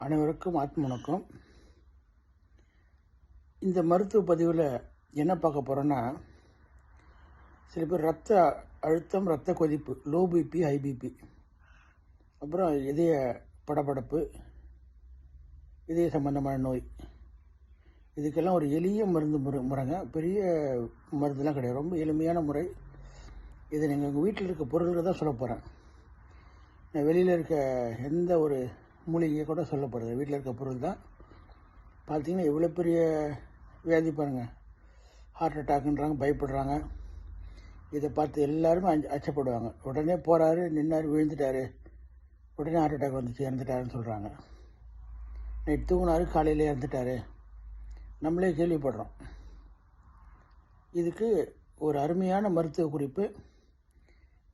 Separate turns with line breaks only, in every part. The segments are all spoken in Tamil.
அனைவருக்கும் ஆத்ம வணக்கம் இந்த மருத்துவ பதிவில் என்ன பார்க்க போகிறோன்னா சில பேர் ரத்த அழுத்தம் ரத்த கொதிப்பு லோ பிபி ஹை பிபி அப்புறம் இதய படபடப்பு இதய சம்பந்தமான நோய். இதுக்கெல்லாம் ஒரு எளிய மருந்து முறை முறைங்க. பெரிய மருந்துலாம் கிடையாது. ரொம்ப எளிமையான முறை. இதை நீங்கள் உங்கள் வீட்டில் இருக்க பொருள்கள் தான் சொல்ல போகிறேன் நான் வெளியில் இருக்க எந்த ஒரு மூலிகை கூட சொல்லப்படுது. வீட்டில் இருக்க பொருள் தான். பார்த்தீங்கன்னா இவ்வளோ பெரிய வியாதி பாருங்கள் ஹார்ட் அட்டாக்குன்றாங்க பயப்படுறாங்க. இதை பார்த்து எல்லாருமே அஞ்சு அச்சப்படுவாங்க. உடனே போகிறாரு நின்னார் விழுந்துட்டாரு. உடனே ஹார்ட் அட்டாக் வந்துச்சு இறந்துட்டாருன்னு சொல்கிறாங்க நைட் தூங்கினாரு காலையில் இறந்துட்டாரு. நம்மளே கேள்விப்படுறோம். இதுக்கு ஒரு அருமையான மருத்துவ குறிப்பு.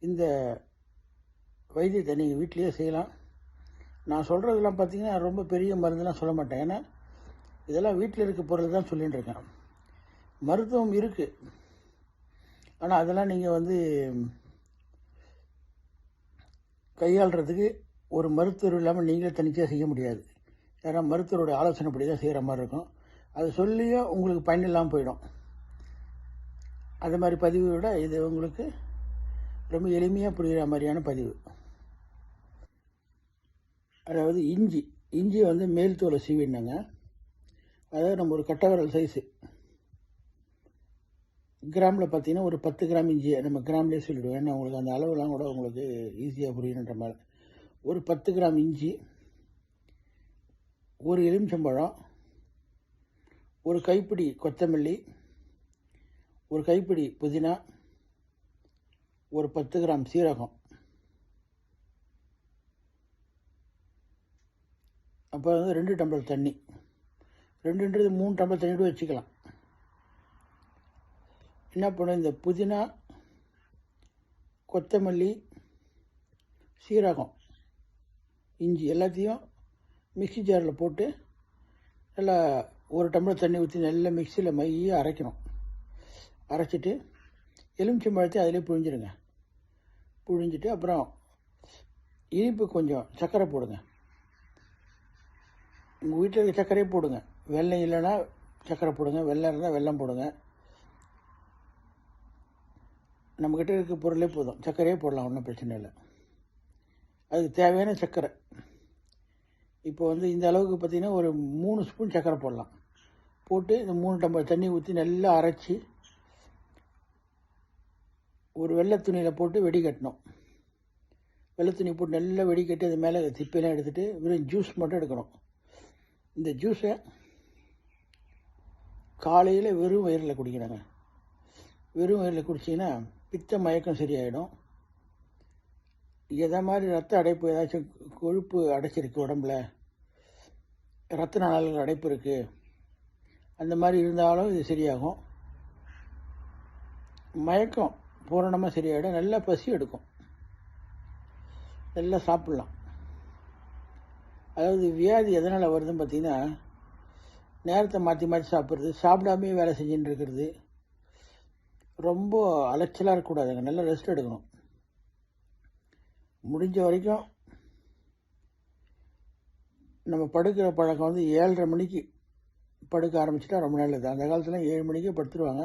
இந்த வைத்தியத்தை நீங்கள் வீட்டிலேயே செய்யலாம். நான் சொல்கிறதெல்லாம் பார்த்திங்கன்னா ரொம்ப பெரிய மருந்துலாம் சொல்ல மாட்டேன். ஏன்னா இதெல்லாம் வீட்டில் இருக்க பொருள் தான் சொல்லிகிட்டு இருக்கேன். மருத்துவம் இருக்குது ஆனால் அதெல்லாம் நீங்கள் வந்து கையாளுறதுக்கு ஒரு மருத்துவர் இல்லாமல் நீங்களே தனிச்சையாக செய்ய முடியாது. ஏன்னா மருத்துவருடைய ஆலோசனைப்படி தான் செய்கிற மாதிரி இருக்கும். அது சொல்லியும் உங்களுக்கு பயன் இல்லாமல் போயிடும். அது மாதிரி பதிவை விட இது உங்களுக்கு ரொம்ப எளிமையாக புரிகிற மாதிரியான பதிவு. அதாவது இஞ்சி. இஞ்சி வந்து மேல் தோலை சீவிடணுங்க. அதாவது நம்ம ஒரு கட்டவரல் சைஸு கிராமில் பார்த்தீங்கன்னா ஒரு பத்து கிராம் இஞ்சி நம்ம கிராம்லேயே சொல்லிவிடுவேன் ஏன்னா உங்களுக்கு அந்த அளவுலாம் கூட உங்களுக்கு ஈஸியாக புரியணுன்ற மாதிரி. ஒரு பத்து கிராம் இஞ்சி ஒரு எலுமிச்சம்பழம் ஒரு கைப்பிடி கொத்தமல்லி ஒரு கைப்பிடி புதினா ஒரு பத்து கிராம் சீரகம். அப்போ வந்து ரெண்டு டம்ளர் தண்ணி. ரெண்டுன்றது மூணு டம்ளர் தண்ணி கூட வச்சுக்கலாம். என்ன பண்ணும் இந்த புதினா கொத்தமல்லி சீரகம் இஞ்சி எல்லாத்தையும் மிக்ஸி ஜாரில் போட்டு நல்லா ஒரு டம்ளர் தண்ணி ஊற்றி நல்லா மிக்சியில் மைய அரைக்கணும். அரைச்சிட்டு எலுமிச்சம்பழத்தை அதிலே புழிஞ்சிடுங்க புழிஞ்சிட்டு அப்புறம் இனிப்பு கொஞ்சம் சர்க்கரை போடுங்க. உங்கள் வீட்டில் சர்க்கரையே போடுங்க. வெள்ளம் இல்லைன்னா சர்க்கரை போடுங்க. வெள்ளம் இருந்தால் வெல்லம் போடுங்க. நம்மக்கிட்ட இருக்க பொருளே போதும். சர்க்கரையே போடலாம் ஒன்றும் பிரச்சனை இல்லை. அதுக்கு தேவையான சர்க்கரை. இப்போ வந்து இந்த அளவுக்கு பார்த்திங்கன்னா ஒரு மூணு ஸ்பூன் சர்க்கரை போடலாம். போட்டு இந்த மூணு டம்ளர் தண்ணி ஊற்றி நல்லா அரைச்சி ஒரு வெள்ளை துணியில் போட்டு வெடி கட்டணும். வெள்ளை துணி போட்டு நல்லா வெடி கட்டி அது மேலே திப்பையெல்லாம் எடுத்துகிட்டு வெறும் ஜூஸ் மட்டும் எடுக்கணும். இந்த ஜூஸை காலையில் வெறும் வயிறில் குடிக்கிறாங்க. வெறும் வயிறில் குடிச்சிங்கன்னா பித்த மயக்கம் சரியாயிடும். எதை மாதிரி ரத்த அடைப்பு ஏதாச்சும் கொழுப்பு அடைச்சிருக்கு உடம்புல? ரத்த நாளங்கள் அடைப்பு இருக்குது அந்த மாதிரி இருந்தாலும் இது சரியாகும். மயக்கம் பூரணமாக சரியாயிடும். நல்லா பசி எடுக்கும். நல்லா சாப்பிட்லாம். அதாவது வியாதி எதனால் வருதுன்னு பார்த்தீங்கன்னா நேரத்தை மாற்றி மாற்றி சாப்பிட்றது சாப்பிடாமே வேலை செஞ்சுட்டு இருக்கிறது. ரொம்ப அலைச்சலாக இருக்கக்கூடாதுங்க. நல்லா ரெஸ்ட் எடுக்கணும். முடிஞ்ச வரைக்கும் நம்ம படுக்கிற பழக்கம் வந்து ஏழரை மணிக்கு படுக்க ஆரம்பிச்சிட்டா ரொம்ப நல்லது. அந்த காலத்தில் ஏழு மணிக்கே படுத்துருவாங்க.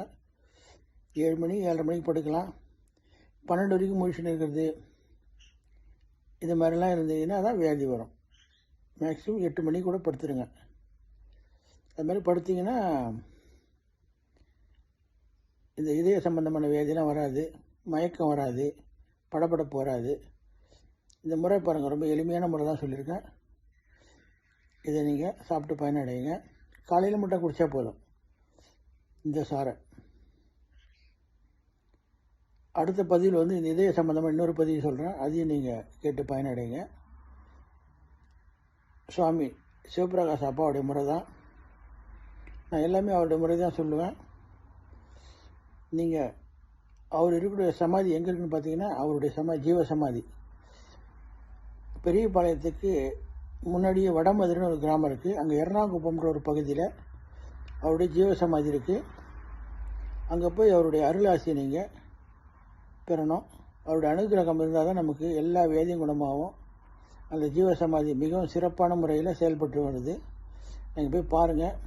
ஏழு மணி ஏழரை மணிக்கு படுக்கலாம். பன்னெண்டு வரைக்கும் முடிச்சுன்னு இருக்கிறது இது மாதிரிலாம் இருந்தீங்கன்னா தான் வியாதி வரும். மேக்ஸிமம் எட்டு மணிக்கு கூட படுத்துருங்க. அது மாதிரி படுத்திங்கன்னா இந்த இதய சம்பந்தமான வியாதிலாம் வராது மயக்கம் வராது படபடப்பு வராது. இந்த முறை பாருங்கள் ரொம்ப எளிமையான முறை தான் சொல்லியிருக்கேன். இதை நீங்கள் சாப்பிட்டு பயனடையுங்க. காலையில் மட்டும் குடித்தா போதும். இந்த சாரை. அடுத்த பதிவில் வந்து இந்த இதய சம்மந்தமாக இன்னொரு பதிவு சொல்கிறேன் அதையும் நீங்கள் கேட்டு பயனடைங்க சுவாமி சிவபிரகாஷ் அப்பாவுடைய முறை தான் நான் எல்லாமே அவருடைய முறை தான் சொல்லுவேன். நீங்கள் அவர் இருக்கக்கூடிய சமாதி எங்கே இருக்குன்னு பார்த்தீங்கன்னா அவருடைய சமா ஜீவ சமாதி பெரியபாளையத்துக்கு முன்னாடியே வடமதுரைன்னு ஒரு கிராமம் இருக்குது அங்கே எர்ணாகுப்பம்ன்ற ஒரு பகுதியில் அவருடைய ஜீவ சமாதி இருக்குது அங்கே போய் அவருடைய அருளாசியை நீங்கள் பெறணும். அவருடைய அனுகிரகம் இருந்தால் தான் நமக்கு எல்லா வேதியும் குணமாகும். அந்த ஜீவசமாதி மிகவும் சிறப்பான முறையில் செயல்பட்டு வருது. நீங்கள் போய் பாருங்கள்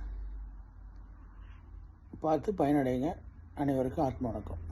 பார்த்து பயனடைங்க. அனைவருக்கும் ஆத்ம வணக்கம்.